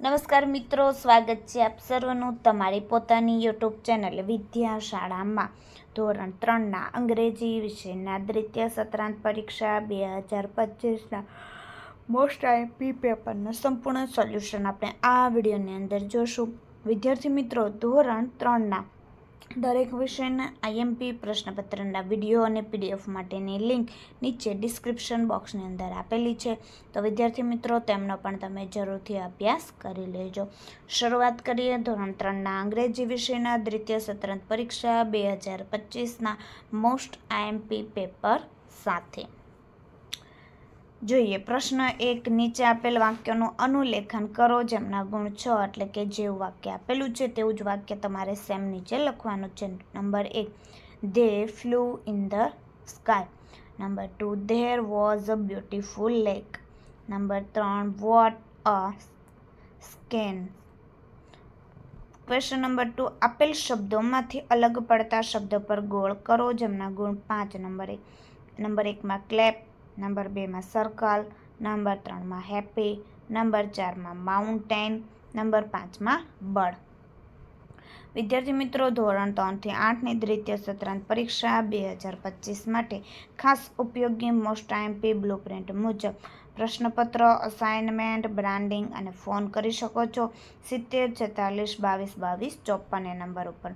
નમસ્કાર મિત્રો, સ્વાગત છે આપ સર્વનું તમારી પોતાની યુટ્યુબ ચેનલ વિદ્યાશાળામાં. ધોરણ ત્રણના અંગ્રેજી વિષયના દ્વિતીય સત્રાંત પરીક્ષા બે હજાર પચીસના મોસ્ટ આઈપી પેપરનું સંપૂર્ણ સોલ્યુશન આપણે આ વિડીયોની અંદર જોશું. વિદ્યાર્થી મિત્રો, ધોરણ ત્રણના દરેક વિષયના આઈએમપી પ્રશ્નપત્રના વીડિયો અને પીડીએફ માટેની લિંક નીચે ડિસ્ક્રિપ્શન બોક્સની અંદર આપેલી છે. તો વિદ્યાર્થી મિત્રો, તેમનો પણ તમે જરૂરથી અભ્યાસ કરી લેજો. શરૂઆત કરીએ ધોરણ ત્રણના અંગ્રેજી વિષયના દ્વિતીય સત્રાંત પરીક્ષા બે હજાર પચીસના મોસ્ટ આઈએમપી પેપર સાથે. જોઈએ, પ્રશ્ન એક, નીચે આપેલ વાક્યનું અનુલેખન કરો જેમના ગુણ છ, એટલે કે જેવું વાક્ય આપેલું છે તેવું જ વાક્ય તમારે સેમ નીચે લખવાનું છે. નંબર એક they flew in the sky number two there was a beautiful lake number ત્રણ what a scene question number two આપેલ શબ્દોમાંથી અલગ પડતા શબ્દ પર ગોળ કરો જેમના ગુણ પાંચ. નંબર એક, નંબર એકમાં ક્લેપ નંબર બેમાં સર્કલ નંબર ત્રણમાં હેપી નંબર ચારમાં માઉન્ટેન નંબર પાંચમાં બળ. વિદ્યાર્થી મિત્રો, ધોરણ ત્રણથી આઠની દ્વિતીય સત્રાંત પરીક્ષા બે હજાર પચીસ માટે ખાસ ઉપયોગી મોસ્ટ આઈએમપી બ્લુપ્રિન્ટ મુજબ પ્રશ્નપત્ર અસાઇનમેન્ટ બ્રાન્ડિંગ અને ફોન કરી શકો છો. સિત્તેર, છેતાલીસ, બાવીસ બાવીસ, ચોપ્પન નંબર ઉપર.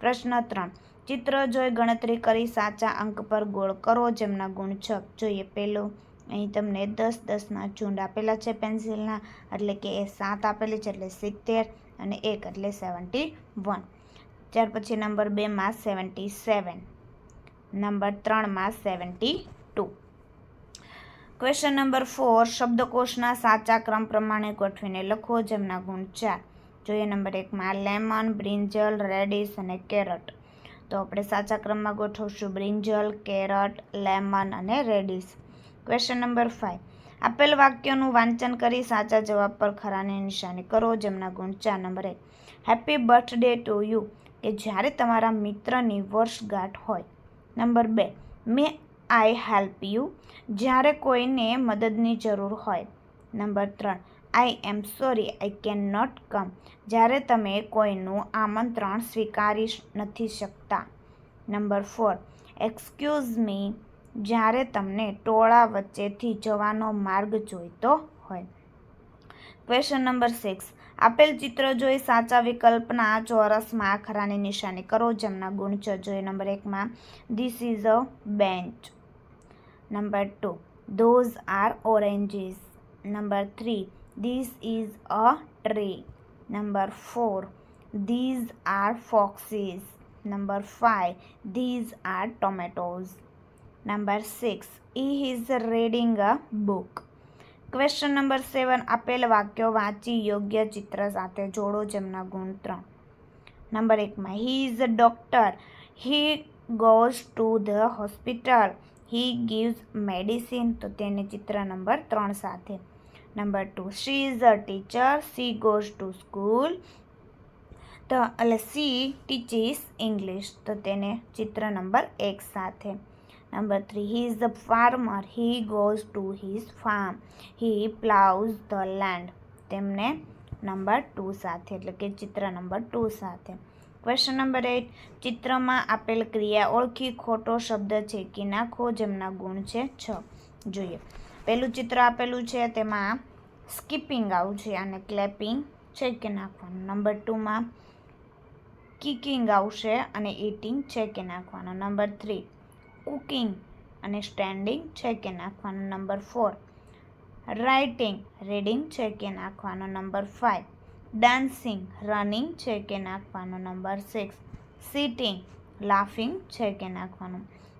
પ્રશ્ન ત્રણ. ચિત્ર જોઈ ગણતરી કરી સાચા અંક પર ગોળ કરો જેમના ગુણ છ. જોઈએ પહેલું અહીં તમને દસ દસના ચૂંડ આપેલા છે પેન્સિલના, એટલે કે એ સાત આપેલી છે એટલે સિત્તેર અને એક એટલે સેવન્ટી વન. ત્યાર પછી નંબર બેમાં સેવન્ટી સેવન. નંબર ત્રણમાં seventy two. Question number four, શબ્દકોશના સાચા ક્રમ પ્રમાણે ગોઠવીને લખો જેમના ગુણ ચાર. જોઈએ નંબર એકમાં લેમન, બ્રિંજલ રેડિશ અને કેરટ. તો આપણે સાચા ક્રમમાં ગોઠવશું. બ્રિંજલ, કેરટ, લેમન અને રેડિસ. ક્વેશ્ચન નંબર ફાઇવ આપેલ વાક્યોનું વાંચન કરી સાચા જવાબ પર ખરાની નિશાની કરો, જેમના ગુણ ચાર number happy birthday to you કે જ્યારે તમારા મિત્રની વર્ષગાંઠ હોય. નંબર બે. મે આઈ હેલ્પ યુ જ્યારે કોઈને મદદની જરૂર હોય. નંબર ત્રણ. I am sorry I can not come જ્યારે તમે કોઈનું આમંત્રણ સ્વીકારી નથી શકતા. નંબર ફોર એક્સક્યુઝ મી જ્યારે તમને ટોળા વચ્ચેથી જવાનો માર્ગ જોઈતો હોય. ક્વેશ્ચન નંબર સિક્સ આપેલ ચિત્ર જોઈ સાચા વિકલ્પના ચોરસમાં આખરાની નિશાની કરો, જેમના ગુણ છે. જોઈએ નંબર એકમાં this is a bench number two those are oranges number three this is a tree number four these are foxes number five these are tomatoes number six he is reading a book question number seven આપેલ વાક્યો વાંચી યોગ્ય ચિત્ર સાથે જોડો જેમના ગુણ ત્રણ નંબર એકમાં he is a doctor he goes to the hospital he gives medicine તો તેને ચિત્ર નંબર ત્રણ સાથે number two she is a teacher she goes to school તો એટલે સી ટીચીસ ઇંગ્લિશ તો તેને ચિત્ર નંબર એક સાથે. Number three he is a farmer he goes to his farm he ploughs the land તેમને નંબર ટુ સાથે, એટલે કે ચિત્ર નંબર ટુ સાથે. ક્વેશ્ચન નંબર એટ ચિત્રમાં આપેલ ક્રિયા ઓળખી ખોટો શબ્દ છે કે નાખો જેમના ગુણ છે છ. જોઈએ. પહેલું ચિત્ર આપેલું છે, તેમાં સ્કીપિંગ આવું છે અને ક્લેપિંગ છે કે નાખવાનું. નંબર ટુમાં કિકિંગ આવશે અને ઇટિંગ છે કે નાખવાનો. નંબર થ્રી કુકિંગ અને સ્ટેન્ડિંગ છે કે નાખવાનો. નંબર ફોર રાઇટિંગ રીડિંગ છે કે નાખવાનો. નંબર ફાઇવ ડાન્સિંગ રનિંગ છે કે નાખવાનો. નંબર સિક્સ સિટિંગ લાફિંગ છે કે નાખવાનું.